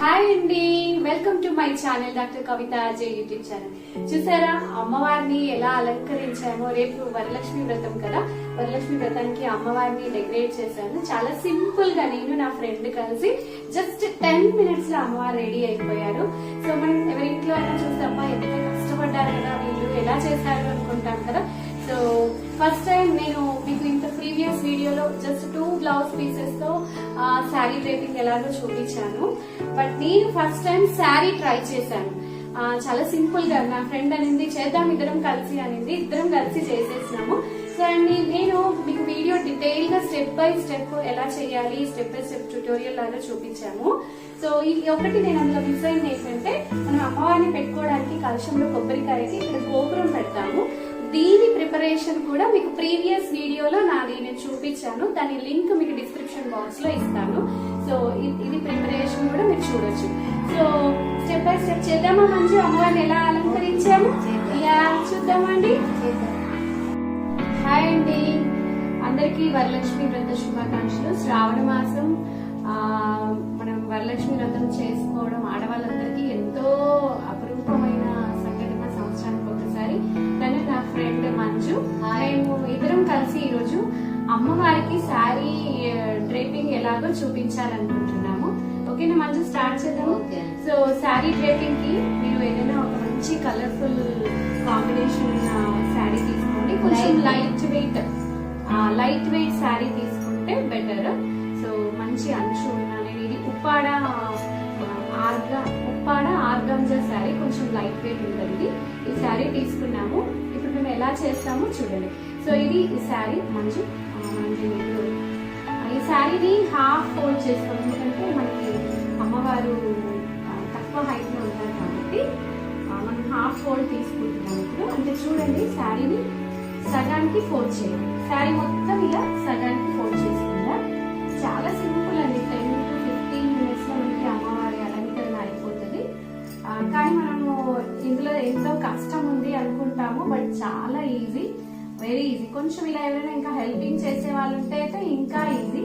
Hi అండి. Welcome to my channel doctor Kavitha Ajay YouTube channel. చూసారా అమ్మవారిని ఎలా అలంకరించామో రేపు వరలక్ష్మి వ్రతం కదా? వరలక్ష్మి వ్రతానికి అమ్మవారిని డెకరేట్ చేశాను. చాలా సింపుల్గా నేను నా ఫ్రెండ్ కలిసి జస్ట్ టెన్ మినిట్స్లో అమ్మవారు రెడీ అయిపోయారు. సో మనం ఎవరింట్లో అయినా చూస్తే అమ్మా ఎంత కష్టపడ్డారు కదా వీళ్ళు ఎలా చేశారు అనుకుంటాం కదా? సో ఫస్ట్ టైం నేను మీకు ఇంత ప్రీవియస్ వీడియోలో జస్ట్ టూ బ్లౌజ్ పీసెస్తో శారీ డ్రేపింగ్ ఎలాగో చూపించాను. బట్ నేను ఫస్ట్ టైం శారీ ట్రై చేశాను. చాలా సింపుల్గా నా ఫ్రెండ్ అనేది చేద్దాం ఇద్దరం కలిసి అనేది. ఇద్దరం కలిసి చేసేసినాము. సో అండ్ నేను మీకు వీడియో డీటెయిల్గా స్టెప్ బై స్టెప్ ఎలా చేయాలి స్టెప్ బై స్టెప్ ట్యూటోరియల్ లాగా చూపించాము. సో ఇది ఒకటి నేను అందులో మిస్ అయింది ఏంటంటే మనం అమ్మవారిని పెట్టుకోవడానికి కలశంలో కొబ్బరికాయకి ఇక్కడ గోపురం పెడతాము. దీని ప్రిపరేషన్ కూడా మీకు ప్రీవియస్ వీడియోలో నాది నేను చూపించాను. దాని లింక్ మీకు డిస్క్రిప్షన్ బాక్స్లో ఇస్తాను. సో ఇది ప్రిపరేషన్ కూడా మీరు చూడొచ్చు. సో స్టెప్ బై స్టెప్ చేద్దామా మంచి అమ్మవారిని ఎలా అలంకరించాము? యా చూద్దామండి. హాయ్ అండి. అందరికీ వరలక్ష్మి వ్రత శుభాకాంక్షలు. శ్రావణ మాసం మనం వరలక్ష్మి వ్రతం చేసుకోవడం శారీ డ్రేపింగ్ ఎలాగో చూపించాలనుకుంటున్నాము. ఓకేనా మంజు స్టార్ట్ చేద్దాము. సో శారీ డ్రేపింగ్కి మీరు ఏదైనా ఒక మంచి కలర్ఫుల్ కాంబినేషన్ శారీ తీసుకోండి. కొంచెం light weight light weight sari తీసుకుంటే బెటర్ సో మంచి అంచు ఉన్న నేను ఇది ఉప్పాడ ఆర్గా ఉప్పాడ ఆర్గంజా శారీ కొంచెం లైట్ వెయిట్ ఉంటుంది. ఈ శారీ తీసుకున్నాము. ఇప్పుడు మేము ఎలా చేస్తామో చూడండి. సో ఇది ఈ శారీ మంచి మంచి ఈ శారీని హాఫ్ ఫోల్డ్ చేసుకోవాలి ఎందుకంటే మనకి అమ్మవారు తక్కువ హైట్లో ఉంటారు కాబట్టి మనం హాఫ్ ఫోల్డ్ తీసుకుంటున్నాం ఇప్పుడు. అంటే చూడండి శారీని సగానికి ఫోల్డ్ చేయాలి శారీ మొత్తం ఇలా సగానికి ఫోల్డ్ చేసుకుందా చాలా సింపుల్ అండి. టెన్ టు ఫిఫ్టీన్ మినిట్స్లో మనకి అమ్మవారి అలంకరణ అయిపోతుంది. కానీ మనము ఇందులో ఎంతో కష్టం ఉంది అనుకుంటాము బట్ చాలా ఈజీ వెరీ ఈజీ. కొంచెం ఇలా ఎవరైనా ఇంకా హెల్పింగ్ చేసే వాళ్ళు ఉంటే అయితే ఇంకా ఈజీ.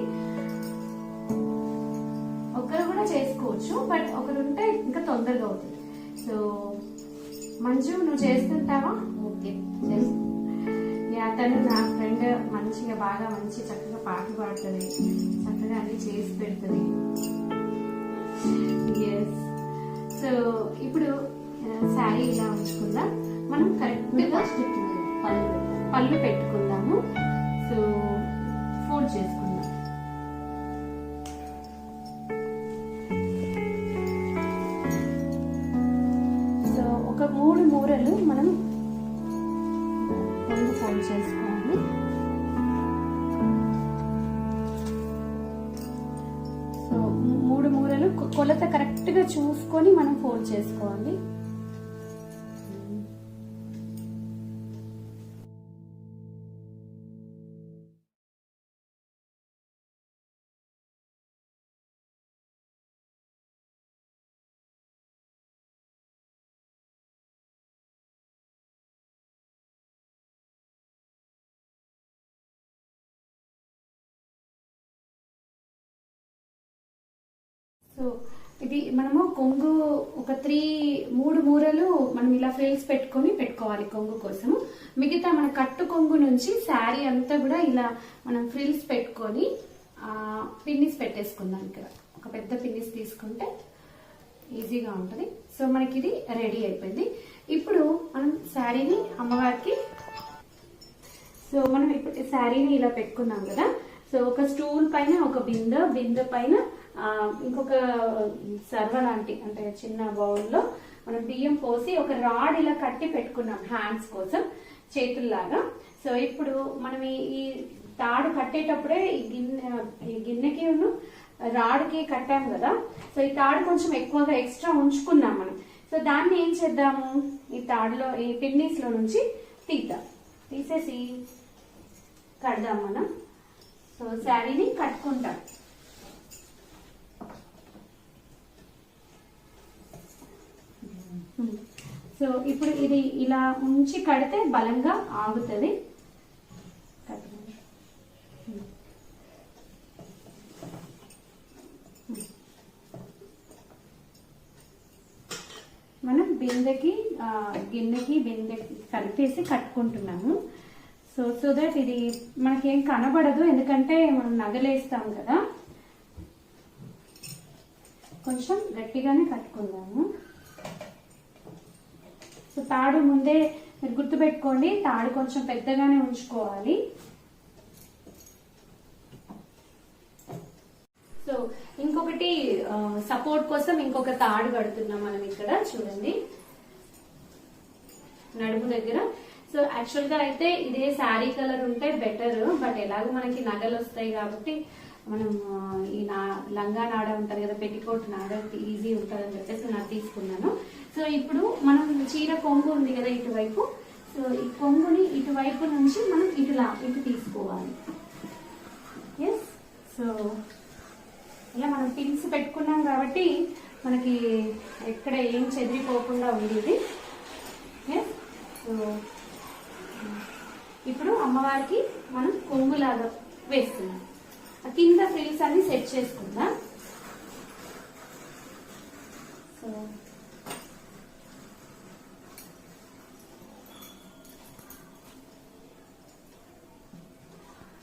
ఒకరు కూడా చేసుకోవచ్చు బట్ ఒకరు ఉంటే ఇంకా తొందరగా అవుతుంది. సో మంజు నువ్వు చేస్తుంటావా? ఓకే. అతను నా ఫ్రెండ్ మంచిగా బాగా మంచి చక్కగా పాటలు పాడుతుంది. చక్కగా అన్ని చేసి పెడుతుంది. ఎస్ సో ఇప్పుడు శారీ ఇలా ఉంచుకుందాం. మనం కరెక్ట్గా ఫస్ట్ పళ్ళు పళ్ళు పెట్టుకుందాము. సో ఫోల్డ్ చేసుకుందాం. సో ఒక మూడు మూరలు మనం పళ్ళు ఫోల్డ్ చేసుకోవాలి. సో మూడు మూరలు కొలత కరెక్ట్గా చూసుకొని మనం ఫోల్డ్ చేసుకోవాలి. సో ఇది మనము కొంగు ఒక త్రీ మూడు మూరలు మనం ఇలా ఫ్రిల్స్ పెట్టుకొని పెట్టుకోవాలి కొంగు కోసము. మిగతా మన కట్టు కొంగు నుంచి శారీ అంతా కూడా ఇలా మనం ఫ్రిల్స్ పెట్టుకొని పిన్నిస్ పెట్టేసుకుందాం ఇక్కడ. ఒక పెద్ద పిన్నిస్ తీసుకుంటే ఈజీగా ఉంటుంది. సో మనకి ఇది రెడీ అయిపోయింది. ఇప్పుడు మనం శారీని అమ్మవారికి సో మనం ఇప్పుడు శారీని ఇలా పెట్టుకున్నాం కదా. సో ఒక స్టూల్ పైన ఒక బిందె బిందె పైన ఇంకొక సర్వ లాంటి అంటే చిన్న బౌల్లో మనం బియ్యం పోసి ఒక రాడ్ ఇలా కట్టి పెట్టుకున్నాం హ్యాండ్స్ కోసం చేతుల్లాగా. సో ఇప్పుడు మనం ఈ- తాడు కట్టేటప్పుడే ఈ గిన్నె ఈ గిన్నెకి రాడ్కి కట్టాం కదా. సో ఈ తాడు కొంచెం ఎక్కువగా ఎక్స్ట్రా ఉంచుకున్నాం మనం. సో దాన్ని ఏం చేద్దాము? ఈ తాడులో ఈ పిన్నీస్లో నుంచి తీద్దాం. తీసేసి కడదాం మనం. సో శారీని కట్టుకుంటాం. సో ఇప్పుడు ఇది ఇలా ఉంచి కడితే బలంగా ఆగుతుంది. మనం బిందెకి గిన్నెకి బిందెకి కలిపేసి కట్టుకుంటున్నాము. సో సో దట్ ఇది మనకేం కనబడదు ఎందుకంటే మనం నగలేస్తాం కదా. కొంచెం గట్టిగానే కట్టుకుందాము. సో తాడు ముందే మీరు గుర్తుపెట్టుకోండి. తాడు కొంచెం పెద్దగానే ఉంచుకోవాలి. సో ఇంకొకటి సపోర్ట్ కోసం ఇంకొక తాడు కడుతున్నాం మనం ఇక్కడ. చూడండి. నడుము దగ్గర. సో యాక్చువల్గా అయితే ఇదే శారీ కలర్ ఉంటే బెటర్ బట్ ఎలాగో మనకి నగలు వస్తాయి కాబట్టి మనం ఈ నా లంగా నాడ ఉంటారు కదా పెట్టికోట్ నాడ ఈజీ ఉంటుంది అని చెప్పేసి నాకు తీసుకున్నాను. సో ఇప్పుడు మనం చీర కొంగు ఉంది కదా ఇటువైపు. సో ఈ కొంగుని ఇటువైపు నుంచి మనం ఇటులా ఇటు తీసుకోవాలి. ఎస్ సో ఇలా మనం పిన్స్ పెట్టుకున్నాం కాబట్టి మనకి ఎక్కడ ఏం చెదిరిపోకుండా ఉంది ఇది సో ఇప్పుడు అమ్మవారికి మనం కొంగులాగా వేస్తున్నాం. కింద ఫ్రిల్స్ అన్ని సెట్ చేసుకుందాం. సో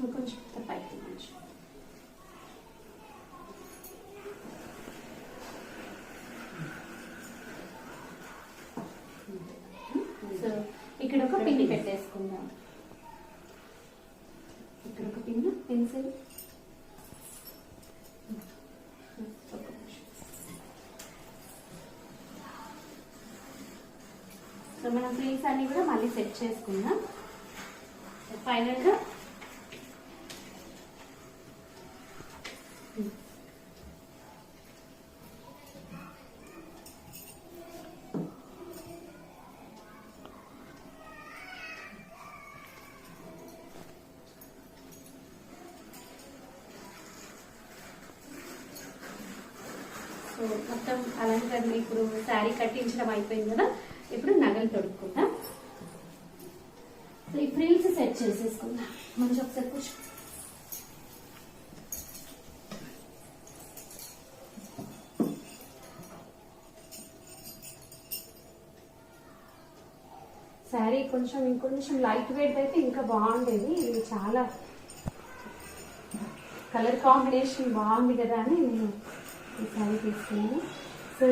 ఇంకొంచెం పైకి కొంచెం సో ఇక్కడ ఒక పిన్ పెట్టేసుకుందాం. ఇక్కడ ఒక పిన్ పెన్సిల్. సో మనం ప్లీస్ అన్ని కూడా మళ్ళీ సెట్ చేసుకుందాం. ఫైనల్గా సో మొత్తం అలంకరణ ఇప్పుడు శారీ కట్టించడం అయిపోయింది కదా ఇప్పుడు నగలు తొడుక్కుందాం. సో ఈ ఫ్రిల్స్ సెట్ చేసేసుకుందాం. మంచి ఒకసారి కూర్చో. శారీ కొంచెం ఇంకొంచెం లైట్ వెయిట్ అయితే ఇంకా బాగుండేది. ఇది చాలా కలర్ కాంబినేషన్ బాగుంది కదా అని నేను ఈ శారీ తీసుకుంది సో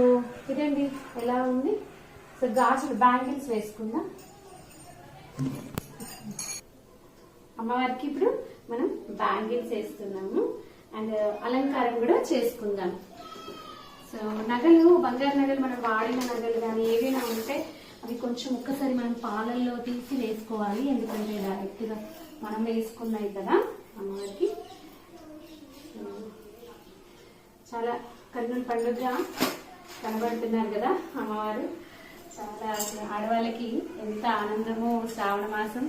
ఇదండి ఎలా ఉంది? సో గాజులు బ్యాంగిల్స్ వేసుకుందాం. అమ్మవారికి ఇప్పుడు మనం బ్యాంగిల్స్ వేస్తున్నాము. అండ్ అలంకారం కూడా చేసుకుందాం. సో నగలు బంగారు నగలు మనం వాడిన నగలు కానీ ఏవైనా ఉంటే అవి కొంచెం ఒక్కసారి మనం పాలల్లో తీసి వేసుకోవాలి. ఎందుకంటే డైరెక్ట్గా మనం వేసుకున్నాయి కదా అమ్మవారికి సో, చాలా కన్నుల పండుగ కనబడుతున్నారు కదా అమ్మవారు. చాలా ఆడవాళ్ళకి ఎంత ఆనందమో శ్రావణ మాసం.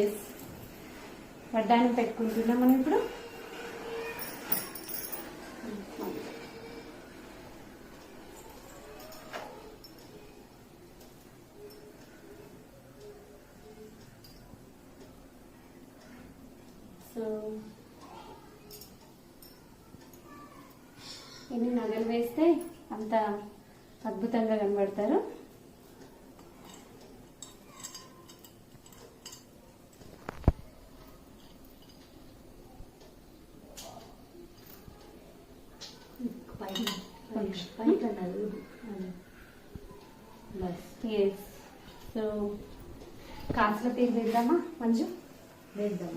ఎస్ వడ్డాన్ని పెట్టుకుంటున్నాం మనం ఇప్పుడు. సో ఎన్ని నగలు వేస్తే అంత అద్భుతంగా కనబడతారు? ఎస్ సో కాసుల తీరు వేద్దామా మంజు? వేద్దాం.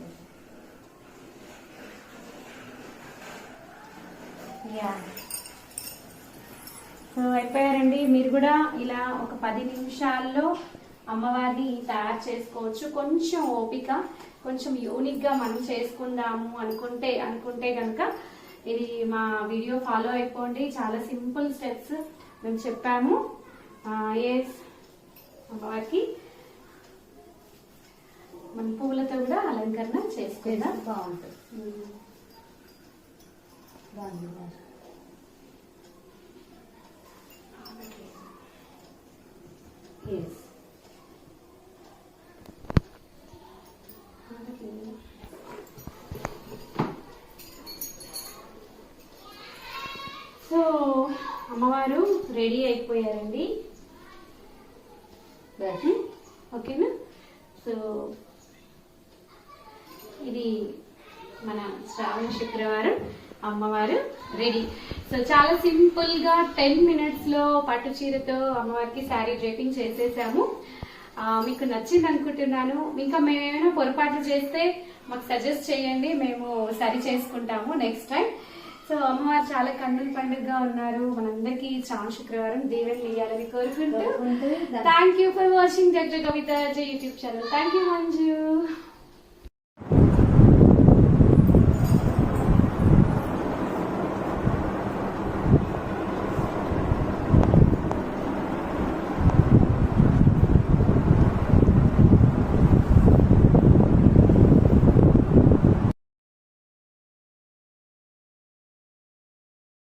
యా సో అయిపోయారండి. మీరు కూడా ఇలా ఒక పది నిమిషాల్లో అమ్మవారిని తయారు చేసుకోవచ్చు. కొంచెం ఓపిక కొంచెం యూనిక్గా మనం చేసుకుందాము అనుకుంటే అనుకుంటే కనుక ఇది మా వీడియో ఫాలో అయిపోండి. చాలా సింపుల్ స్టెప్స్ మేము చెప్పాము. ఎస్ అమ్మవారికి మన పువ్వులతో కూడా అలంకరణ చేసుకుందాం బాగుంటుంది. బాగుంది. ఎస్ సో అమ్మవారు రెడీ అయిపోయారండి. ఓకేనా సో ఇది మన శ్రావణ శుక్రవారం. అమ్మవారు రెడీ. సో చాలా సింపుల్గా టెన్ మినిట్స్లో పట్టు చీరతో అమ్మవారికి శారీ డ్రేపింగ్ చేసేసాము. మీకు నచ్చింది అనుకుంటున్నాను. ఇంకా మేము ఏమైనా పొరపాట్లు చేస్తే మాకు సజెస్ట్ చేయండి. మేము సరి చేసుకుంటాము నెక్స్ట్ టైం సో అమ్మవారు చాలా కన్నుల పండుగగా ఉన్నారు. మనందరికీ శ్రావణ శుక్రవారం దీవెనలు ఇవ్వాలని కోరుకుంటూ కోరుకుంటూ thank you for watching doctor Kavitha YouTube channel thank you Manju